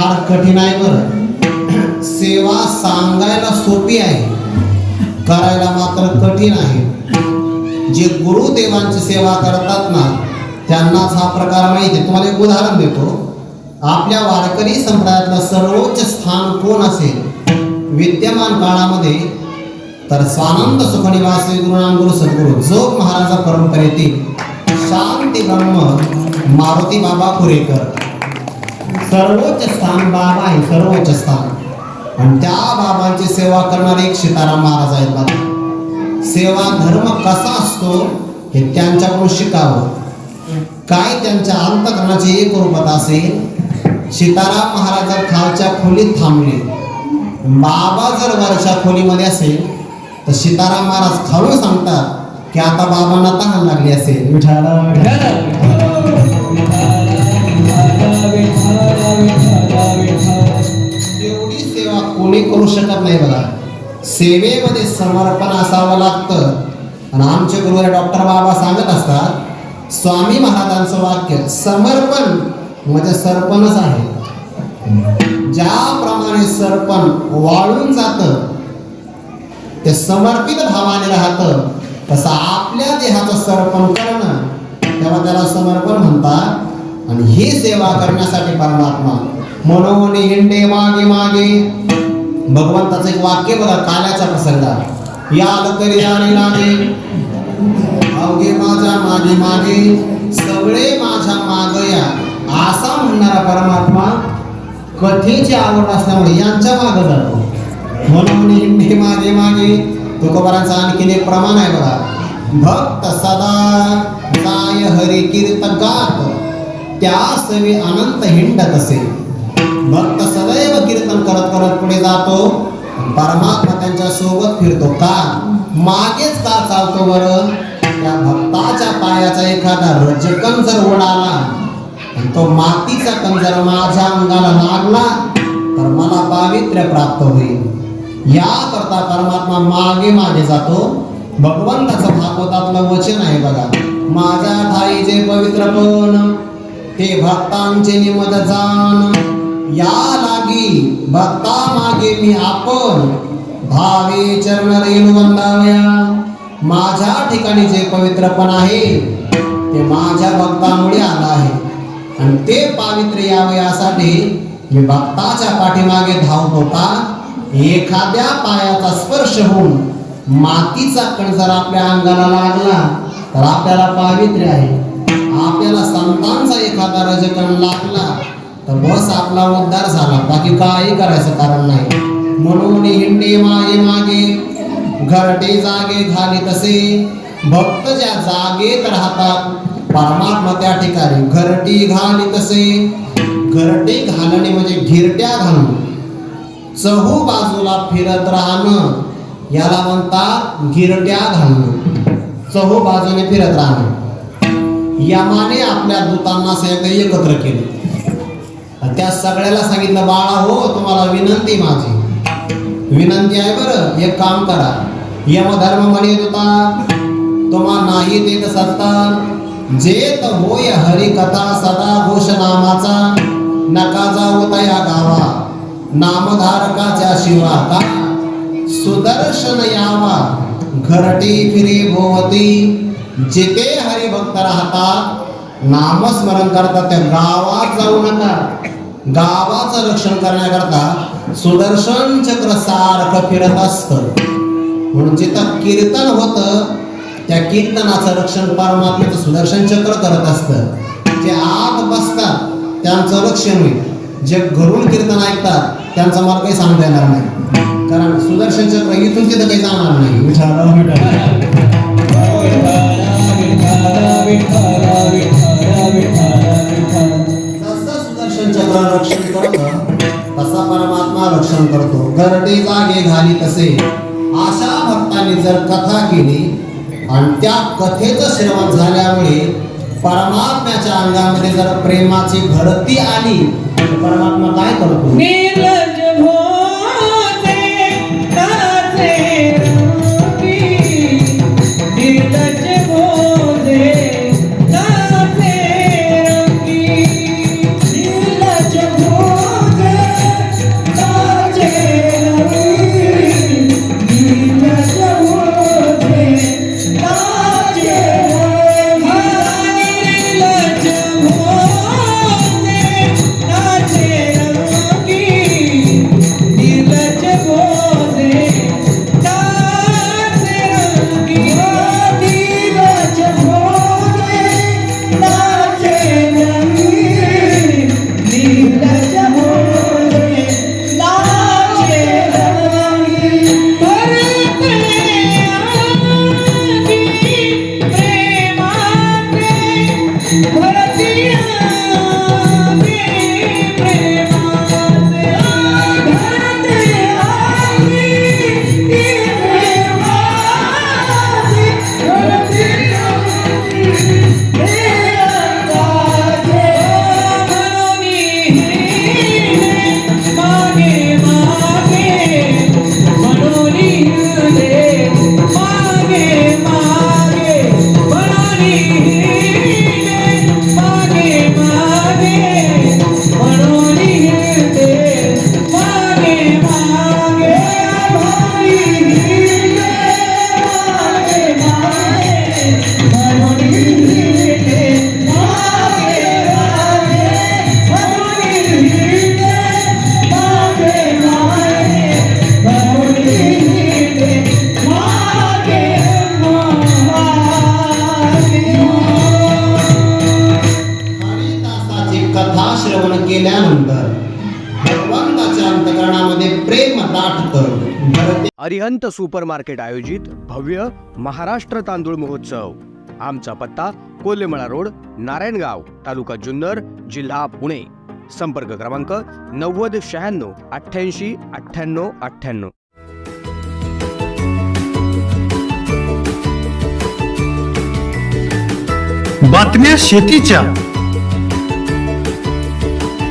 फार कठीण आहे बरं. सेवा सांगायला सोपी आहे. करायला मात्र कठीण आहे. जे गुरुदेवांची सेवा करतात ना त्यांनाच हा प्रकार माहिती आहे. तुम्हाला एक उदाहरण देतो. आपल्या वारकरी संप्रदायातलं सर्वोच्च स्थान कोण असेल? विद्यमान काळामध्ये तर स्वानंद सुखनिवासी गुरुनाम गुरु सद्गुरु जोग महाराजा परंपरेतील शांती ब्रह्म मारुती बाबा पुरेकर. सर्वोच्च स्थान बाबा आहे सर्वोच्च स्थान. आणि त्या बाबांची सेवा करणारे एक सीताराम महाराज आहेत बाबा सेवा धर्म कसा असतो हे त्यांच्याकडून शिकावं. काय त्यांच्या अंतकरणाची एक रूपता असेल? सीताराम महाराज जर खालच्या खोलीत थांबले बाबा जर वरच्या खोलीमध्ये असेल तर सीताराम महाराज खालून सांगतात की आता बाबांना तहान लागली असेल. विठाला शकत नाही बघा. सेवेमध्ये समर्पण असावं लागतं. आणि आमचे गुरु डॉक्टर बाबा सांगत असतात स्वामी महाराजांचं वाक्य समर्पण म्हणजे सरपणच आहे. ज्याप्रमाणे सरपण वाळून जातं ते समर्पित भावाने राहतं तसं आपल्या देहाचं सर्पण करणं तेव्हा त्याला समर्पण म्हणतात. आणि ही सेवा करण्यासाठी परमात्मा मनोमनी हिंडे मागे मागे भगवंताचं एक वाक्य बघा काल्याचा प्रसंग. या तरी आणि लागे अवघे माझ्या मागे मागे सगळे माझ्या मागया असा म्हणणारा परमात्मा कथेची आवड असल्यामुळे यांच्या मागे जातो. म्हणून हिंडे मागे मागे तुकोबारांचा आणखीन एक प्रमाण आहे बघा. भक्त सदा काय हरी कीर्त गात. त्या सवी अनंत हिंडत असे. भक्त सदैव कीर्तन करत करत पुढे जातो. परमात्मा त्यांच्यासोबत फिरतो. का? मागेच का चालतो बर त्या भक्ताच्या पायाचा एखादा रजकण जर उडाला तो मातीचा कण जर माझ्या अंगाला लागला तर मला पावित्र्य प्राप्त होईल. या करता परमात्मा मागे मागे जातो. भगवंताचं भागवतातलं वचन आहे बघा. माझ्या ठाई जे पवित्र पण ते भक्तांचे निमत जाण. या भक्ता मागे मी आपण भावे चरण रेणू वंदावया माझ्या ठिकाणी जे पवित्रपण आहे ते माझ्या भक्तामुळे आलं आहे. आणि ते पावित्र्य यावे यासाठी मी भक्ताच्या पाठीमागे धावतो का एखाद्या पायाचा स्पर्श होऊन मातीचा कण जर आपल्या अंगाला लागला तर आपल्याला पावित्र्य आहे. आपल्याला संतांचा एखादा रजकण लागला तर बस आपला उद्धार झाला. बाकी काही करायचं कारण नाही. म्हणून हिंडे मागे मागे घरटे जागे घाली तसे. भक्त ज्या जागेत राहतात परमात्मा त्या ठिकाणी घरटी घाली तसे. घरटे घालणे म्हणजे घिरट्या घालणं. चहू बाजूला फिरत राहणं याला म्हणतात घिरट्या घालणं. चहू बाजूने फिरत राहणं. यमाने आपल्या दूतांना सगळं एकत्र केले. त्या सगळ्याला सांगितलं बाळा हो तुम्हाला विनंती माझी. विनंती आहे बरं एक काम करा. यमधर्म म्हणत होता. तुम्हा नाही देत सत्ता. जेत होय हरिकथा सदा घोष नामाचा नका जाऊ या गावा. नामधारकाच्या शिवा का? सुदर्शन यावा. घरटी फिरे भोवती. जिथे हरिभक्त राहतात नामस्मरण करतात त्या गावात जाऊ नका. गावाचं रक्षण करण्याकरता सुदर्शन चक्र सारखं फिरत असत. म्हणून जिथं कीर्तन होत त्या कीर्तनाचं रक्षण परमात्म्याचं सुदर्शन चक्र करत असतं. जे आत बसतात त्यांचं रक्षण होईल जे घरून कीर्तन ऐकतात त्यांचं मला काही सांगता येणार नाही. कारण सुदर्शन चक्र इथून तिथं काही जाणार नाही. विचार विठाराव जसं करतं. तसा परमात्मा रक्षण करतो. घरटे जागे झाली तसे. अशा भक्तांनी जर कथा केली आणि त्या कथेचं श्रवण झाल्यामुळे परमात्म्याच्या अंगामध्ये जर प्रेमाची भरती आली तर परमात्मा काय करतो? भगवंताच्या अंतकरणामध्ये प्रेम दाट अरिहंत सुपर मार्केट आयोजित भव्य महाराष्ट्र तांदूळ महोत्सव. आमचा पत्ता कोल्हेमळा रोड नारायणगाव तालुका जुन्नर जिल्हा पुणे. संपर्क क्रमांक नव्वद शहाण्णव अठ्ठ्याऐंशी अठ्ठ्याण्णव अठ्ठ्याण्णव. बातम्या शेतीच्या.